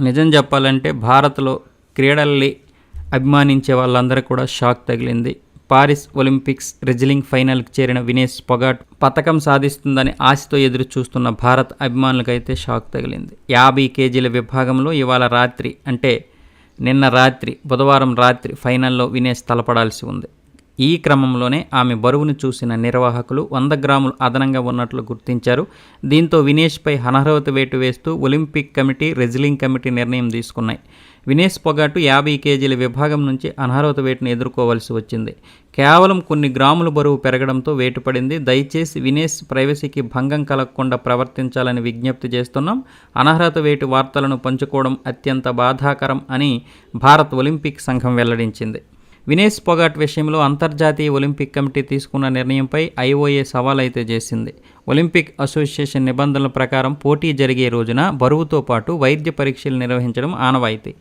నిజం చెప్పాలంటే భారత్లో క్రీడల్ని అభిమానించే వాళ్ళందరూ కూడా షాక్ తగిలింది. పారిస్ ఒలింపిక్స్ రెజ్లింగ్ ఫైనల్కి చేరిన వినేష్ పొగాట్ పథకం సాధిస్తుందని ఆశతో ఎదురు చూస్తున్న భారత్ అభిమానులకైతే షాక్ తగిలింది. యాభై కేజీల విభాగంలో ఇవాళ రాత్రి అంటే నిన్న రాత్రి బుధవారం రాత్రి ఫైనల్లో వినేష్ తలపడాల్సి ఉంది. ఈ క్రమంలోనే ఆమె బరువును చూసిన నిర్వాహకులు వంద గ్రాములు అదనంగా ఉన్నట్లు గుర్తించారు. దీంతో వినేష్పై అనర్హత వేటు వేస్తూ ఒలింపిక్ కమిటీ రెజ్లింగ్ కమిటీ నిర్ణయం తీసుకున్నాయి. వినేష్ పొగాటు యాభై కేజీల విభాగం నుంచి అనర్హత వేటును ఎదుర్కోవాల్సి వచ్చింది. కేవలం కొన్ని గ్రాముల బరువు పెరగడంతో వేటు పడింది. దయచేసి వినేష్ ప్రైవసీకి భంగం కలగకుండా ప్రవర్తించాలని విజ్ఞప్తి చేస్తున్నాం. అనర్హత వేటు వార్తలను పంచుకోవడం అత్యంత బాధాకరం అని భారత్ ఒలింపిక్ సంఘం వెల్లడించింది. వినేష్ పొగాట్ విషయంలో అంతర్జాతీయ ఒలింపిక్ కమిటీ తీసుకున్న నిర్ణయంపై ఐఓఏ సవాల్ అయితే చేసింది. ఒలింపిక్ అసోసియేషన్ నిబంధనల ప్రకారం పోటీ జరిగే రోజున బరువుతో పాటు వైద్య పరీక్షలు నిర్వహించడం ఆనవాయితీ.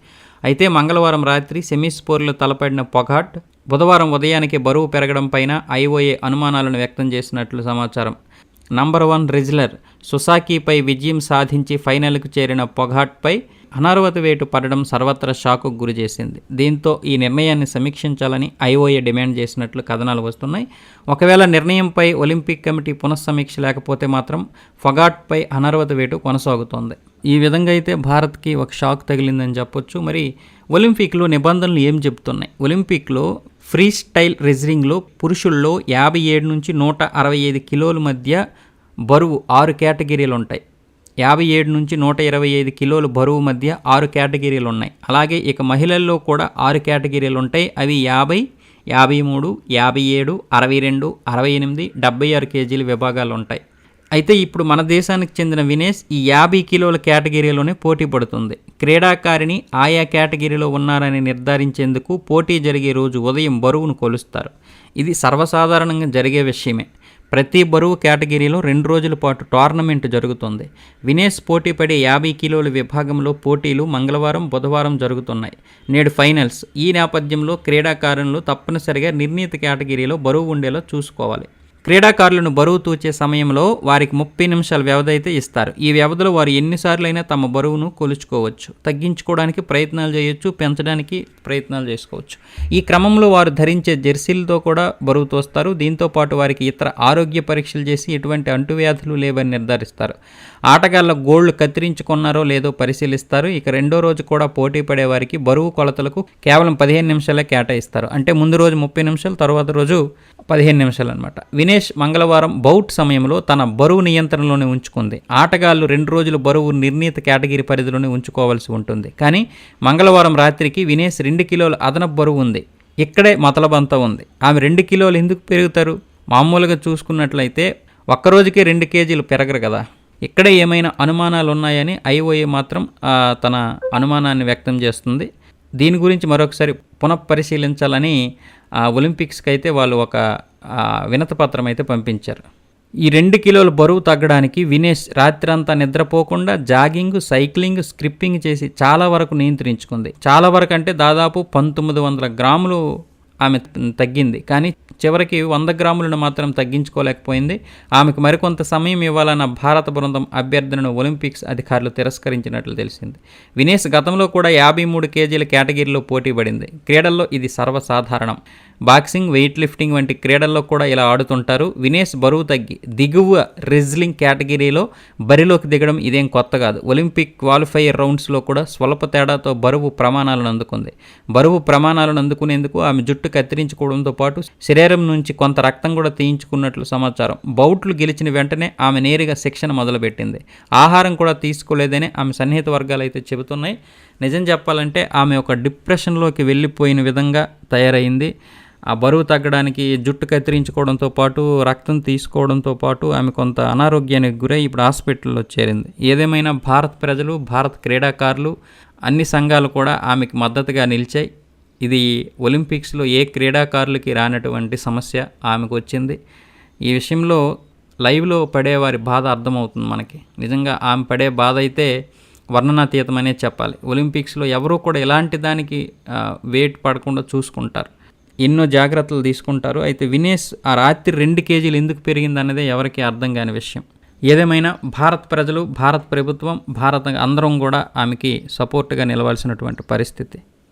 అయితే మంగళవారం రాత్రి సెమీస్పోర్లు తలపడిన పొగాట్ బుధవారం ఉదయానికి బరువు పెరగడం పైన ఐఓఏ అనుమానాలను వ్యక్తం చేసినట్లు సమాచారం. నంబర్ వన్ రిజ్లర్ సుసాకీపై విజయం సాధించి ఫైనల్కు చేరిన పొఘాట్పై అనార్వత వేటు పడడం సర్వత్రా షాకుకు గురి చేసింది. దీంతో ఈ నిర్ణయాన్ని సమీక్షించాలని ఐఓఏ డిమాండ్ చేసినట్లు కథనాలు వస్తున్నాయి. ఒకవేళ నిర్ణయంపై ఒలింపిక్ కమిటీ పునఃసమీక్ష లేకపోతే మాత్రం ఫొగాట్పై అనర్వత వేటు కొనసాగుతోంది. ఈ విధంగా అయితే భారత్కి ఒక షాక్ తగిలిందని చెప్పొచ్చు. మరి ఒలింపిక్లో నిబంధనలు ఏం చెప్తున్నాయి? ఒలింపిక్లో ఫ్రీ స్టైల్ రెజ్లింగ్లో పురుషుల్లో యాభై ఏడు నుంచి నూట అరవై ఐదు కిలోల మధ్య బరువు ఆరు కేటగిరీలు ఉంటాయి. యాభై ఏడు నుంచి నూట ఇరవై ఐదు కిలోల బరువు మధ్య ఆరు కేటగిరీలు ఉన్నాయి. అలాగే ఇక మహిళల్లో కూడా ఆరు కేటగిరీలు ఉంటాయి. అవి యాభై యాభై మూడు యాభై ఏడు అరవై రెండు అరవై ఎనిమిది డెబ్బై ఆరు కేజీల విభాగాలు ఉంటాయి. అయితే ఇప్పుడు మన దేశానికి చెందిన వినేష్ ఈ యాభై కిలోల కేటగిరీలోనే పోటీ పడుతుంది. క్రీడాకారిణి ఆయా కేటగిరీలో ఉన్నారని నిర్ధారించేందుకు పోటీ జరిగే రోజు ఉదయం బరువును కొలుస్తారు. ఇది సర్వసాధారణంగా జరిగే విషయమే. ప్రతి బరువు కేటగిరీలో రెండు రోజుల పాటు టోర్నమెంట్ జరుగుతుంది. వినేష్ పోటీ పడే యాభై కిలోల విభాగంలో పోటీలు మంగళవారం బుధవారం జరుగుతున్నాయి. నేడు ఫైనల్స్. ఈ నేపథ్యంలో క్రీడాకారులు తప్పనిసరిగా నిర్ణీత కేటగిరీలో బరువు ఉండేలా చూసుకోవాలి. క్రీడాకారులను బరువు తూచే సమయంలో వారికి ముప్పై నిమిషాల వ్యవధి అయితే ఇస్తారు. ఈ వ్యవధిలో వారు ఎన్నిసార్లైనా తమ బరువును కొలుచుకోవచ్చు. తగ్గించుకోవడానికి ప్రయత్నాలు చేయొచ్చు పెంచడానికి ప్రయత్నాలు చేసుకోవచ్చు. ఈ క్రమంలో వారు ధరించే జెర్సీలతో కూడా బరువు తోస్తారు. దీంతో పాటు వారికి ఇతర ఆరోగ్య పరీక్షలు చేసి ఎటువంటి అంటువ్యాధులు లేవని నిర్ధారిస్తారు. ఆటగాళ్ళ గోళ్ళు కత్తిరించుకున్నారో లేదో పరిశీలిస్తారు. ఇక రెండో రోజు కూడా పోటీ పడే వారికి బరువు కొలతలకు కేవలం పదిహేను నిమిషాలే కేటాయిస్తారు. అంటే ముందు రోజు ముప్పై నిమిషాలు తర్వాత రోజు పదిహేను నిమిషాలు అనమాట దినేష్ మంగళవారం బౌట్ సమయంలో తన బరువు నియంత్రణలోనే ఉంచుకుంది. ఆటగాళ్ళు రెండు రోజులు బరువు నిర్ణీత కేటగిరీ పరిధిలోనే ఉంచుకోవాల్సి ఉంటుంది. కానీ మంగళవారం రాత్రికి వినేష్ రెండు కిలోల అదనపు బరువు ఉంది. ఇక్కడే మతలబంతా ఉంది. ఆమె రెండు కిలోలు ఎందుకు పెరుగుతారు? మామూలుగా చూసుకున్నట్లయితే ఒక్కరోజుకే రెండు కేజీలు పెరగరు కదా. ఇక్కడే ఏమైనా అనుమానాలు ఉన్నాయని ఐఓఏ మాత్రం తన అనుమానాన్ని వ్యక్తం చేస్తుంది. దీని గురించి మరొకసారి పునఃపరిశీలించాలని ఒలింపిక్స్కి అయితే వాళ్ళు ఒక వినతపత్రం అయితే పంపించారు. ఈ రెండు కిలోల బరువు తగ్గడానికి వినేష్ రాత్రంతా నిద్రపోకుండా జాగింగ్ సైక్లింగ్ స్క్రిప్పింగ్ చేసి చాలా వరకు నియంత్రించుకుంది. చాలా వరకు అంటే దాదాపు పంతొమ్మిది వందల గ్రాములు ఆమె తగ్గింది. కానీ చివరికి వంద గ్రాములను మాత్రం తగ్గించుకోలేకపోయింది. ఆమెకు మరికొంత సమయం ఇవ్వాలన్న భారత బృందం అభ్యర్థనను ఒలింపిక్స్ అధికారులు తిరస్కరించినట్లు తెలిసింది. వినేష్ గతంలో కూడా యాభై మూడు కేజీల కేటగిరీలో పోటీ పడింది క్రీడల్లో ఇది సర్వసాధారణం. బాక్సింగ్ వెయిట్ లిఫ్టింగ్ వంటి క్రీడల్లో కూడా ఇలా ఆడుతుంటారు. వినేష్ బరువు తగ్గి దిగువ రెజ్లింగ్ కేటగిరీలో బరిలోకి దిగడం ఇదేం కొత్త కాదు. ఒలింపిక్ క్వాలిఫైయర్ రౌండ్స్లో కూడా స్వల్ప తేడాతో బరువు ప్రమాణాలను అందుకుంది. బరువు ప్రమాణాలను అందుకునేందుకు ఆమె జుట్టు కత్తిరించుకోవడంతో పాటు శరీరం నుంచి కొంత రక్తం కూడా తీయించుకున్నట్లు సమాచారం. బౌట్లు గెలిచిన వెంటనే ఆమె నేరుగా శిక్షణ మొదలుపెట్టింది. ఆహారం కూడా తీసుకోలేదని ఆమె సన్నిహిత వర్గాలు అయితే చెబుతున్నాయి. నిజం చెప్పాలంటే ఆమె ఒక డిప్రెషన్లోకి వెళ్ళిపోయిన విధంగా తయారైంది. ఆ బరువు తగ్గడానికి జుట్టు కత్తిరించుకోవడంతో పాటు రక్తం తీసుకోవడంతో పాటు ఆమె కొంత అనారోగ్యానికి గురై ఇప్పుడు హాస్పిటల్లో చేరింది. ఏదేమైనా భారత్ ప్రజలు భారత్ క్రీడాకారులు అన్ని సంఘాలు కూడా ఆమెకు మద్దతుగా నిలిచాయి. ఇది ఒలింపిక్స్లో ఏ క్రీడాకారులకి రానటువంటి సమస్య ఆమెకు వచ్చింది. ఈ విషయంలో లైవ్లో పడేవారి బాధ అర్థమవుతుంది మనకి. నిజంగా ఆమె పడే బాధ అయితే వర్ణనాతీతమనే చెప్పాలి. ఒలింపిక్స్లో ఎవరూ కూడా ఎలాంటి దానికి వెయిట్ పడకుండా చూసుకుంటారు. ఎన్నో జాగ్రత్తలు తీసుకుంటారు. అయితే వినేష్ ఆ రాత్రి రెండు కేజీలు ఎందుకు పెరిగిందన్నదే ఎవరికీ అర్థం కాని విషయం. ఏదేమైనా భారత్ ప్రజలు భారత్ ప్రభుత్వం భారత అందరం కూడా ఆమెకి సపోర్ట్గా నిలవాల్సినటువంటి పరిస్థితి.